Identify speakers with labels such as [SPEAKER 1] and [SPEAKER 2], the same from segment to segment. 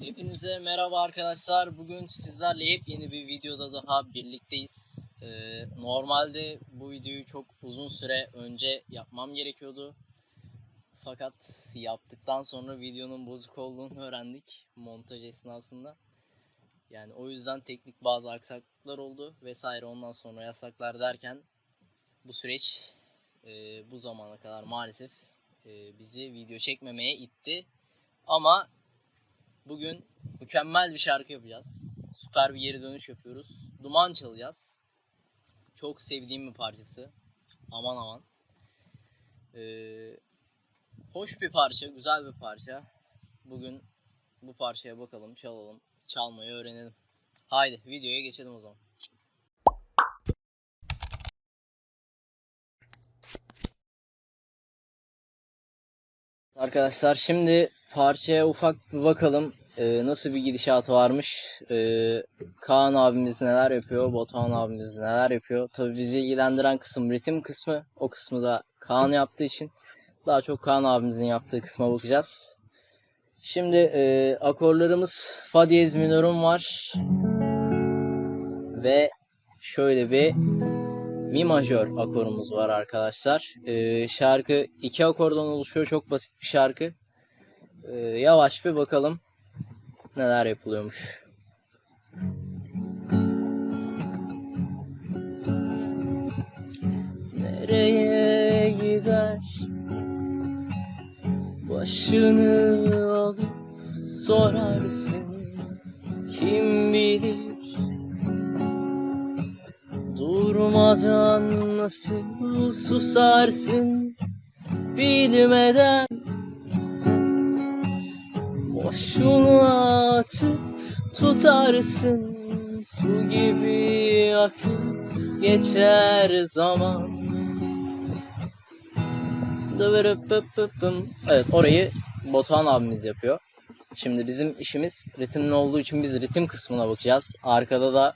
[SPEAKER 1] Hepinize merhaba arkadaşlar. Bugün sizlerle yepyeni bir videoda daha birlikteyiz. Ee, normalde bu videoyu çok uzun süre önce yapmam gerekiyordu. Fakat yaptıktan sonra videonun bozuk olduğunu öğrendik montaj esnasında. Yani o yüzden teknik bazı aksaklıklar oldu vesaire ondan sonra yasaklar derken bu süreç e, bu zamana kadar maalesef e, bizi video çekmemeye itti. Ama Bugün mükemmel bir şarkı yapacağız. Süper bir geri dönüş yapıyoruz. Duman çalacağız. Çok sevdiğim bir parçası. Aman aman. Ee, hoş bir parça, güzel bir parça. Bugün bu parçaya bakalım, çalalım, çalmayı öğrenelim. Haydi videoya geçelim o zaman. Arkadaşlar şimdi parçaya ufak bir bakalım. Ee, nasıl bir gidişatı varmış. Ee, Kaan abimiz neler yapıyor, Batuhan abimiz neler yapıyor. Tabii bizi ilgilendiren kısım ritim kısmı. O kısmı da Kaan yaptığı için daha çok Kaan abimizin yaptığı kısma bakacağız. Şimdi e, akorlarımız Fa diyez minörüm var. Ve şöyle bir Mi majör akorumuz var arkadaşlar. Ee, şarkı iki akordan oluşuyor. Çok basit bir şarkı. Ee, yavaş bir bakalım neler yapılıyormuş. Nereye gider başını alıp sorarsın kim bilir Durmadan nasıl susarsın bilmeden Boşuna atıp tutarsın su gibi akıp geçer zaman. Evet orayı Batuhan abimiz yapıyor. Şimdi bizim işimiz ritimli olduğu için biz ritim kısmına bakacağız. Arkada da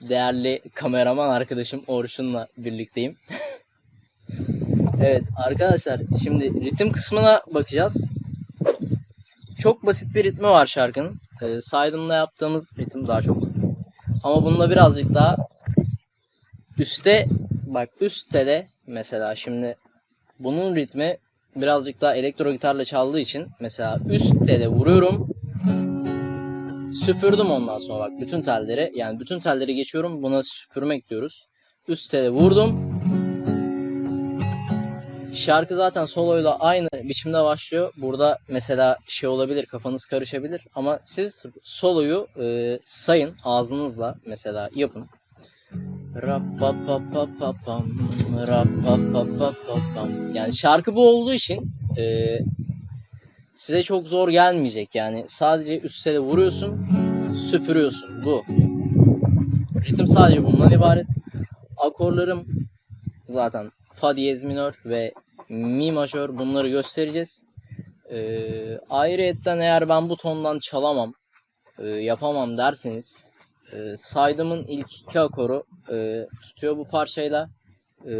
[SPEAKER 1] değerli kameraman arkadaşım Orçun'la birlikteyim. evet arkadaşlar şimdi ritim kısmına bakacağız. Çok basit bir ritmi var şarkının. Ee, Saydın'la yaptığımız ritim daha çok. Ama bunda birazcık daha üste bak üstte de mesela şimdi bunun ritmi birazcık daha elektro gitarla çaldığı için mesela üstte de vuruyorum Süpürdüm ondan sonra bak bütün telleri yani bütün telleri geçiyorum buna süpürmek diyoruz. Üst tele vurdum. Şarkı zaten soloyla aynı biçimde başlıyor. Burada mesela şey olabilir kafanız karışabilir ama siz soloyu e, sayın ağzınızla mesela yapın. Yani şarkı bu olduğu için e, size çok zor gelmeyecek yani. Sadece üst tele vuruyorsun, süpürüyorsun. Bu. Ritim sadece bundan ibaret. Akorlarım zaten fa diyez minör ve mi majör bunları göstereceğiz. Ee, ayrıyetten eğer ben bu tondan çalamam, e, yapamam derseniz e, saydımın ilk iki akoru e, tutuyor bu parçayla. E,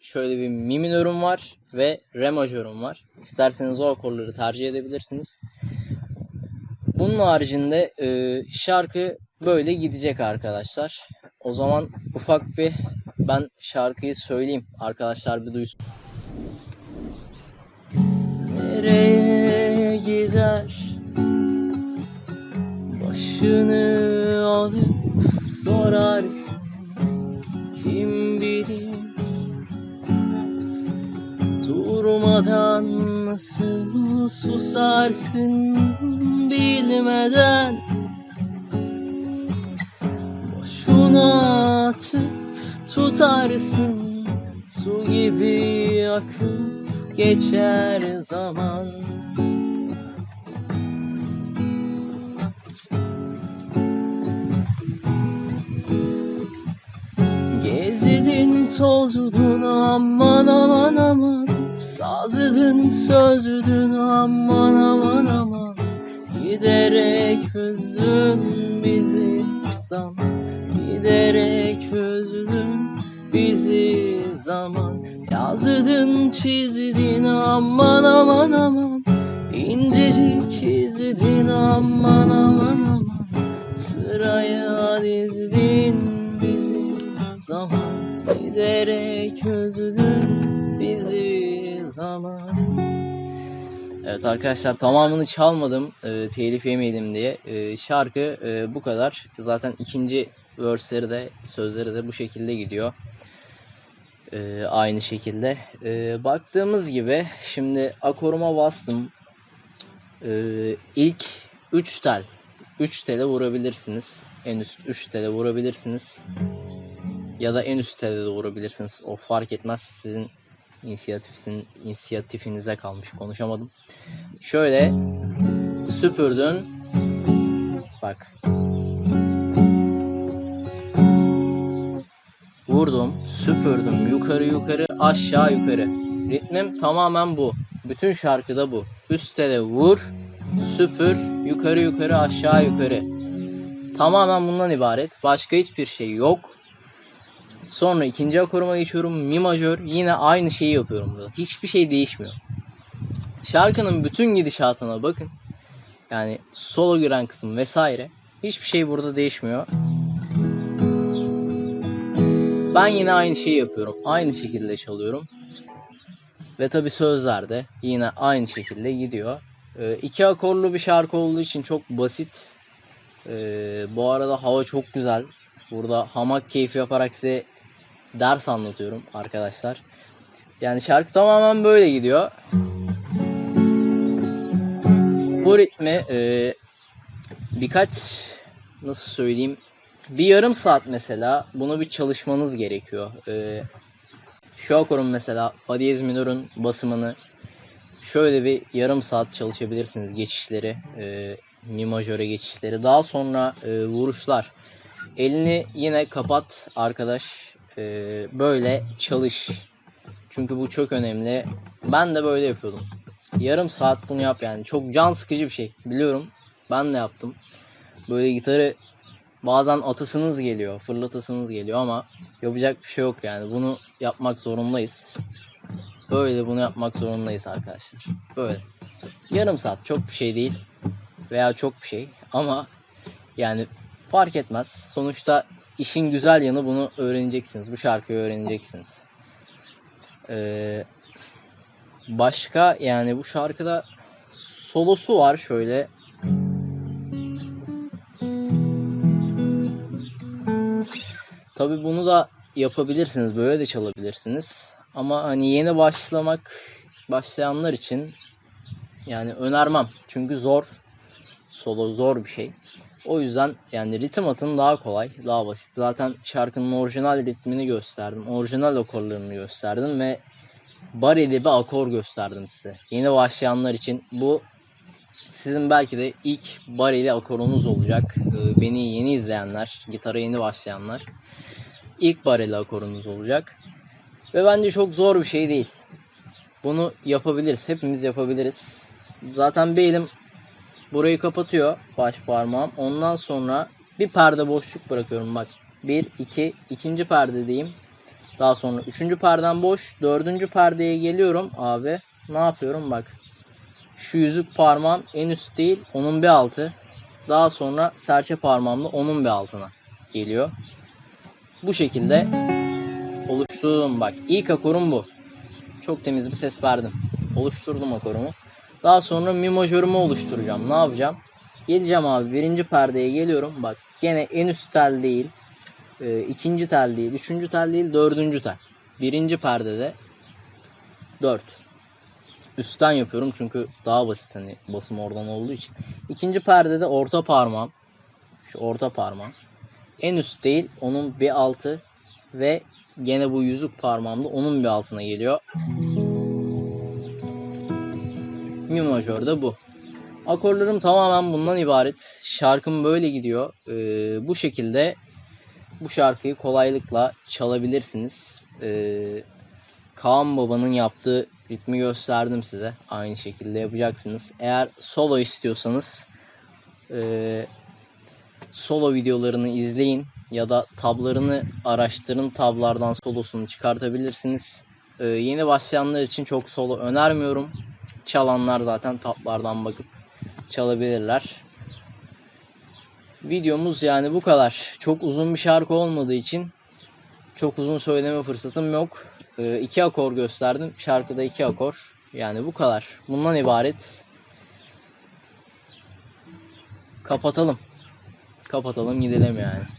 [SPEAKER 1] şöyle bir mi minörüm var ve re majörüm var. İsterseniz o akorları tercih edebilirsiniz. Bunun haricinde e, şarkı böyle gidecek arkadaşlar. O zaman ufak bir ben şarkıyı söyleyeyim. Arkadaşlar bir duysun. Nereye gider Başını alıp sorarsın Durmadan nasıl susarsın bilmeden. Boşuna atıp tutarsın Su gibi akıp geçer zaman. Gezdin tozdun aman aman aman Sazıdın sözüdün aman aman aman. Giderek üzdün bizi zaman. Giderek üzdün bizi zaman. Yazdın çizdin aman aman aman. İncecik çizdin aman aman aman. Sıraya dizdin bizi zaman. Giderek özledin bizi zaman Evet arkadaşlar tamamını çalmadım e, telif yemeyelim diye. E, şarkı e, bu kadar. Zaten ikinci verse'leri de sözleri de bu şekilde gidiyor. E, aynı şekilde. E, baktığımız gibi şimdi akoruma bastım. E, ilk 3 tel 3 tele vurabilirsiniz. En üst 3 tele vurabilirsiniz. Ya da en üst tele de vurabilirsiniz. O fark etmez. Sizin inisiyatifin, inisiyatifinize kalmış. Konuşamadım. Şöyle süpürdün. Bak. Vurdum, süpürdüm. Yukarı yukarı, aşağı yukarı. Ritmim tamamen bu. Bütün şarkıda bu. Üst tele vur, süpür, yukarı yukarı, aşağı yukarı. Tamamen bundan ibaret. Başka hiçbir şey yok. Sonra ikinci akoruma geçiyorum. Mi majör. Yine aynı şeyi yapıyorum burada. Hiçbir şey değişmiyor. Şarkının bütün gidişatına bakın. Yani solo giren kısım vesaire. Hiçbir şey burada değişmiyor. Ben yine aynı şeyi yapıyorum. Aynı şekilde çalıyorum. Ve tabi sözlerde yine aynı şekilde gidiyor. Ee, iki akorlu bir şarkı olduğu için çok basit. Ee, bu arada hava çok güzel. Burada hamak keyfi yaparak size ders anlatıyorum arkadaşlar. Yani şarkı tamamen böyle gidiyor. Bu ritmi e, birkaç nasıl söyleyeyim bir yarım saat mesela bunu bir çalışmanız gerekiyor. E, şu akorun mesela fa diyez minörün basımını şöyle bir yarım saat çalışabilirsiniz geçişleri. E, mi majöre geçişleri. Daha sonra e, vuruşlar. Elini yine kapat arkadaş. E, böyle çalış. Çünkü bu çok önemli. Ben de böyle yapıyordum. Yarım saat bunu yap yani. Çok can sıkıcı bir şey. Biliyorum. Ben de yaptım. Böyle gitarı bazen atasınız geliyor. Fırlatasınız geliyor ama yapacak bir şey yok yani. Bunu yapmak zorundayız. Böyle bunu yapmak zorundayız arkadaşlar. Böyle. Yarım saat çok bir şey değil. Veya çok bir şey. Ama yani fark etmez. Sonuçta işin güzel yanı bunu öğreneceksiniz. Bu şarkıyı öğreneceksiniz. Ee, başka yani bu şarkıda solosu var şöyle. Tabi bunu da yapabilirsiniz. Böyle de çalabilirsiniz. Ama hani yeni başlamak başlayanlar için yani önermem. Çünkü zor. Solo zor bir şey. O yüzden yani ritim atın daha kolay, daha basit. Zaten şarkının orijinal ritmini gösterdim. Orijinal akorlarını gösterdim ve bareli bir akor gösterdim size. Yeni başlayanlar için bu sizin belki de ilk bareli akorunuz olacak. Ee, Beni yeni izleyenler, gitara yeni başlayanlar ilk bareli akorunuz olacak. Ve bence çok zor bir şey değil. Bunu yapabiliriz. Hepimiz yapabiliriz. Zaten bir burayı kapatıyor baş parmağım. Ondan sonra bir perde boşluk bırakıyorum bak. Bir, iki, ikinci perdedeyim. Daha sonra üçüncü perden boş. Dördüncü perdeye geliyorum abi. Ne yapıyorum bak. Şu yüzük parmağım en üst değil onun bir altı. Daha sonra serçe parmağımla onun bir altına geliyor. Bu şekilde oluşturdum bak. İlk akorum bu. Çok temiz bir ses verdim. Oluşturdum akorumu. Daha sonra mi majörümü oluşturacağım. Ne yapacağım? Geleceğim abi birinci perdeye geliyorum. Bak gene en üst tel değil. e, ikinci tel değil. Üçüncü tel değil. Dördüncü tel. Birinci perdede 4. Üstten yapıyorum çünkü daha basit hani basım oradan olduğu için. İkinci perdede orta parmağım. Şu orta parmağım. En üst değil. Onun bir altı ve gene bu yüzük parmağımda onun bir altına geliyor. Mi majör de bu. Akorlarım tamamen bundan ibaret. Şarkım böyle gidiyor. Ee, bu şekilde bu şarkıyı kolaylıkla çalabilirsiniz. Ee, Kaan Baba'nın yaptığı ritmi gösterdim size. Aynı şekilde yapacaksınız. Eğer solo istiyorsanız e, solo videolarını izleyin ya da tablarını araştırın. Tablardan solosunu çıkartabilirsiniz. Ee, yeni başlayanlar için çok solo önermiyorum. Çalanlar zaten tablardan bakıp çalabilirler. Videomuz yani bu kadar. Çok uzun bir şarkı olmadığı için çok uzun söyleme fırsatım yok. Ee, iki akor gösterdim. Şarkıda iki akor. Yani bu kadar. Bundan ibaret. Kapatalım. Kapatalım gidelim yani.